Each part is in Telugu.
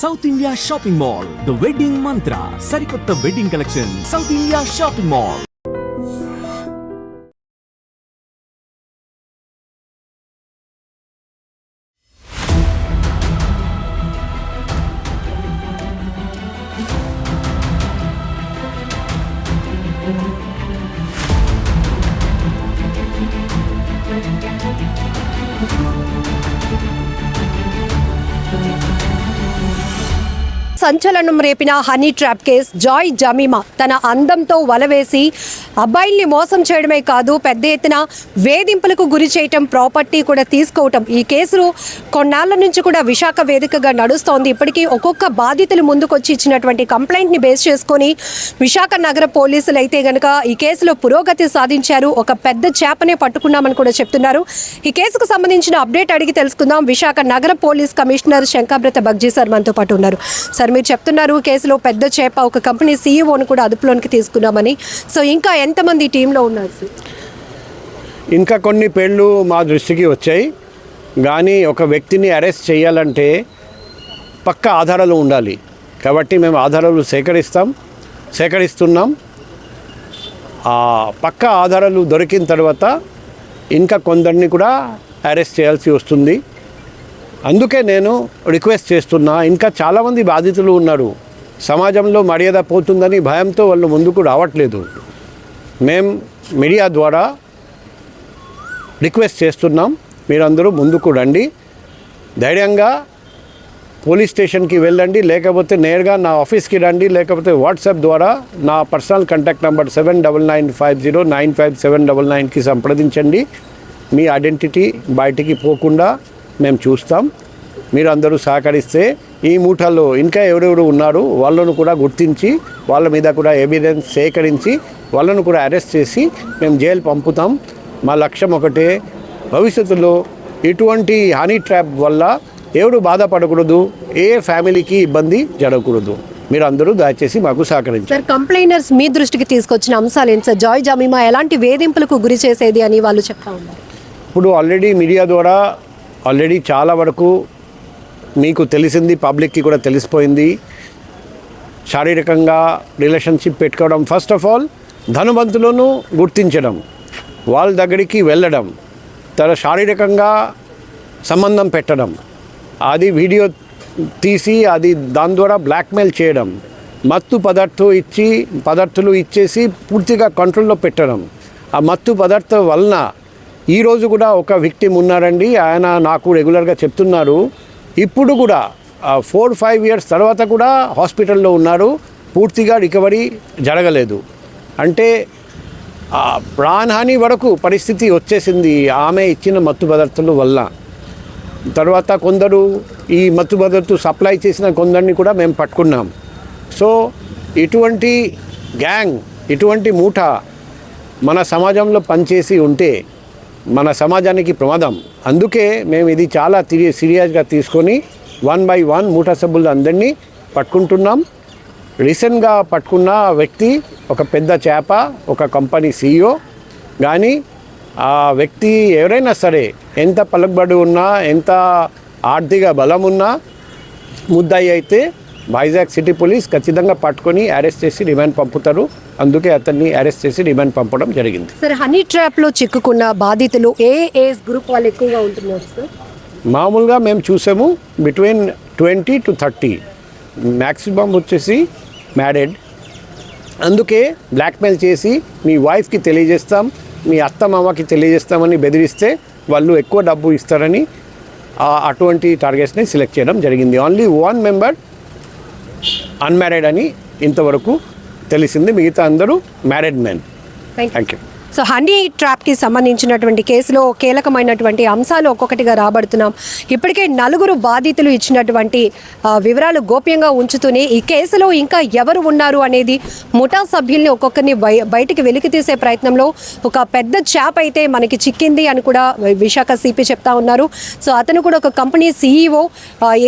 South India shopping mall the wedding Mantra ಸರಿಕೊತ್ತ wedding collection south India shopping mall Yeah. సంచలనం రేపిన honey trap case Joy Jemima తన అందంతో వలవేసి అబ్బాయిల్ని మోసం చేయడమే కాదు పెద్ద ఎత్తున వేధింపులకు గురి చేయటం ప్రాపర్టీ కూడా తీసుకోవటం ఈ కేసులు కొన్నాళ్ళ నుంచి కూడా విశాఖ వేదికగా నడుస్తోంది. ఇప్పటికీ ఒక్కొక్క బాధితులు ముందుకొచ్చి ఇచ్చినటువంటి కంప్లైంట్ని బేస్ చేసుకొని విశాఖ నగర పోలీసులు అయితే గనక ఈ కేసులో పురోగతి సాధించారు. ఒక పెద్ద చేపనే పట్టుకున్నామని కూడా చెప్తున్నారు. ఈ కేసుకు సంబంధించిన అప్డేట్ అడిగి తెలుసుకుందాం. విశాఖ నగర police commissioner Shankhabrata Bagchi sir మనతో పాటు ఉన్నారు. సార్ మీరు చెప్తున్నారు కేసులో పెద్ద చేప ఒక కంపెనీ సీఈఓని కూడా అదుపులోనికి తీసుకున్నామని. సో ఇంకా ఎంతమంది టీంలో ఉన్నారు? సార్ ఇంకా కొన్ని పేర్లు మా దృష్టికి వచ్చాయి. కానీ ఒక వ్యక్తిని అరెస్ట్ చేయాలంటే పక్క ఆధారాలు ఉండాలి. కాబట్టి మేము ఆధారాలు సేకరిస్తాం సేకరిస్తున్నాం. ఆ పక్క ఆధారాలు దొరికిన తర్వాత ఇంకా కొందరిని కూడా అరెస్ట్ చేయాల్సి వస్తుంది. అందుకే నేను రిక్వెస్ట్ చేస్తున్నా ఇంకా చాలామంది బాధితులు ఉన్నారు. సమాజంలో మర్యాద పోతుందని భయంతో వాళ్ళు ముందుకు రావట్లేదు. మేం మీడియా ద్వారా రిక్వెస్ట్ చేస్తున్నాం మీరందరూ ముందుకు రండి. ధైర్యంగా పోలీస్ స్టేషన్కి వెళ్ళండి లేకపోతే నేరుగా నా ఆఫీస్కి రండి లేకపోతే వాట్సాప్ ద్వారా నా personal contact number seven double nine five zero nine five seven double నైన్కి సంప్రదించండి. మీ ఐడెంటిటీ బయటికి పోకుండా మేము చూస్తాం. మీరు అందరూ సహకరిస్తే ఈ మూటల్లో ఇంకా ఎవరెవరు ఉన్నారు వాళ్ళను కూడా గుర్తించి వాళ్ళ మీద కూడా ఎవిడెన్స్ సేకరించి వాళ్ళను కూడా అరెస్ట్ చేసి మేము జైలు పంపుతాం. మా లక్ష్యం ఒకటే భవిష్యత్తులో ఇటువంటి హనీ ట్రాప్ వల్ల ఎవరు బాధపడకూడదు ఏ ఫ్యామిలీకి ఇబ్బంది జరగకూడదు. మీరు అందరూ దయచేసి మాకు సహకరించండి. సార్ కంప్లైనర్స్ మీ దృష్టికి తీసుకొచ్చిన అంశాలు ఏంటి సార్? జాయ్ జమీమా ఎలాంటి వేధింపులకు గురి చేసేది అని వాళ్ళు చెప్తా ఉన్నారు. ఇప్పుడు ఆల్రెడీ మీడియా ద్వారా ఆల్రెడీ చాలా వరకు మీకు తెలిసింది పబ్లిక్కి కూడా తెలిసిపోయింది. శారీరకంగా రిలేషన్షిప్ పెట్టుకోవడం ఫస్ట్ ఆఫ్ ఆల్ ధనవంతులను గుర్తించడం వాళ్ళ దగ్గరికి వెళ్ళడం తన శారీరకంగా సంబంధం పెట్టడం అది వీడియో తీసి అది దాని ద్వారా బ్లాక్మెయిల్ చేయడం మత్తు పదార్థం ఇచ్చి పదార్థాలు ఇచ్చేసి పూర్తిగా కంట్రోల్లో పెట్టడం. ఆ మత్తు పదార్థం వలన ఈరోజు కూడా ఒక విక్టిమ్ ఉన్నారండి. ఆయన నాకు రెగ్యులర్గా చెప్తున్నారు. ఇప్పుడు కూడా ఫోర్ ఫైవ్ ఇయర్స్ తర్వాత కూడా హాస్పిటల్లో ఉన్నారు. పూర్తిగా రికవరీ జరగలేదు. అంటే ప్రాణహాని వరకు పరిస్థితి వచ్చేసింది ఆమె ఇచ్చిన మత్తు పదార్థాల వల్ల. తర్వాత కొందరు ఈ మత్తు పదార్థం సప్లై చేసిన కొందరిని కూడా మేము పట్టుకున్నాం. సో ఇటువంటి గ్యాంగ్ ఇటువంటి మూట మన సమాజంలో పనిచేసి ఉంటే మన సమాజానికి ప్రమాదం. అందుకే మేము ఇది చాలా సీరియస్గా తీసుకొని వన్ బై వన్ మూట సభ్యులు అందరినీ పట్టుకుంటున్నాం. రీసెంట్గా పట్టుకున్న వ్యక్తి ఒక పెద్ద చేప ఒక కంపెనీ సీఈఓ. కానీ ఆ వ్యక్తి ఎవరైనా సరే ఎంత పలుకుబడి ఉన్నా ఎంత ఆర్థిక బలం ఉన్నా ముద్దాయి అయితే వైజాగ్ సిటీ పోలీస్ ఖచ్చితంగా పట్టుకొని అరెస్ట్ చేసి రిమాండ్ పంపుతారు. అందుకే అతన్ని అరెస్ట్ చేసి రిమాండ్ పంపడం జరిగింది. సార్ హనీ ట్రాప్లో చిక్కుకున్న బాధితులు ఏ ఏజ్ గ్రూప్ వాళ్ళు ఎక్కువగా ఉంటున్నారు సార్? మామూలుగా మేము చూసాము between twenty two thirty maximum వచ్చేసి మ్యారీడ్ అందుకే బ్లాక్మెయిల్ చేసి మీ వైఫ్కి తెలియజేస్తాం మీ అత్త మామకి తెలియజేస్తామని బెదిరిస్తే వాళ్ళు ఎక్కువ డబ్బు ఇస్తారని అటువంటి టార్గెట్స్ని సెలెక్ట్ చేయడం జరిగింది. ఓన్లీ వన్ మెంబర్ అన్మ్యారీడ్ అని ఇంతవరకు తెలిసింది. మిగతా అందరూ married men thank thank you so honey ట్రాప్కి సంబంధించినటువంటి కేసులో కీలకమైనటువంటి అంశాలు ఒక్కొక్కటిగా రాబడుతున్నాం. ఇప్పటికే నలుగురు బాధితులు ఇచ్చినటువంటి వివరాలు గోప్యంగా ఉంచుతూనే ఈ కేసులో ఇంకా ఎవరు ఉన్నారు అనేది ముఠా సభ్యుల్ని ఒక్కొక్కరిని బయ బయటికి వెలికి తీసే ప్రయత్నంలో ఒక పెద్ద చేప అయితే మనకి చిక్కింది అని కూడా విశాఖ సిపి చెప్తా ఉన్నారు. సో అతను కూడా ఒక కంపెనీ సీఈఓ.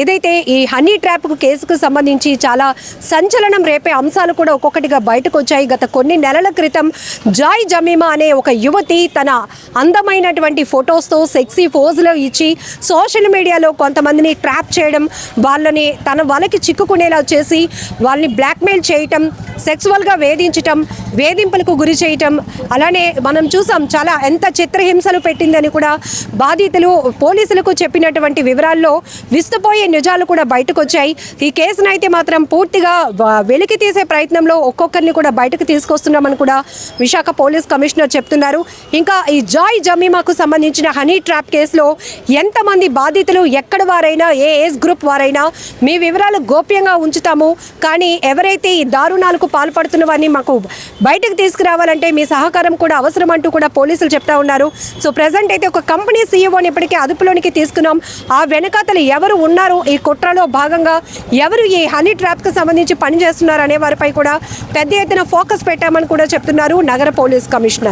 ఏదైతే ఈ హనీ ట్రాప్ కేసుకు సంబంధించి చాలా సంచలనం రేపే అంశాలు కూడా ఒక్కొక్కటిగా బయటకు వచ్చాయి గత కొన్ని నెలల క్రితం జాయ్ జమీమా అనే ఒక యువతి తన అందమైనటువంటి ఫొటోస్తో సెక్సీ ఫోజులో ఇచ్చి సోషల్ మీడియాలో కొంతమందిని ట్రాప్ చేయడం వాళ్ళని తన వాళ్ళకి చిక్కుకునేలా చేసి వాళ్ళని బ్లాక్మెయిల్ చేయటం సెక్సువల్గా వేధించటం వేధింపులకు గురి చేయటం. అలానే మనం చూసాం చాలా ఎంత చిత్రహింసలు పెట్టిందని కూడా బాధితులు పోలీసులకు చెప్పినటువంటి వివరాల్లో విస్తుపోయే నిజాలు కూడా బయటకు వచ్చాయి ఈ కేసును అయితే మాత్రం పూర్తిగా వెలికి తీసే ప్రయత్నంలో ఒక్కొక్కరిని కూడా బయటకు తీసుకొస్తున్నామని కూడా విశాఖ పోలీస్ కమిషనర్ చెప్తున్నారు. ఇంకా ఈ జాయ్ జమీమాకు సంబంధించిన హనీ ట్రాప్ కేసులో ఎంతమంది బాధితులు ఎక్కడ వారైనా ఏ ఏజ్ గ్రూప్ వారైనా మీ వివరాలు గోప్యంగా ఉంచుతాము. కానీ ఎవరైతే ఈ దారుణాలకు పాల్పడుతున్న వారిని మాకు బయటకు తీసుకురావాలంటే మీ సహకారం కూడా అవసరం అంటూ కూడా పోలీసులు చెప్తా ఉన్నారు. సో ప్రజెంట్ అయితే ఒక కంపెనీ సీఈఓని ఇప్పటికే అదుపులోనికి తీసుకున్నాం. ఆ వెనకాతలు ఎవరు ఉన్నారు? ఈ కుట్రలో భాగంగా ఎవరు ఈ హనీ ట్రాప్కి సంబంధించి పనిచేస్తున్నారు అనే వారిపై కూడా పెద్ద ఎత్తున ఫోకస్ పెట్టామని కూడా చెప్తున్నారు నగర పోలీస్ కమిషనర్.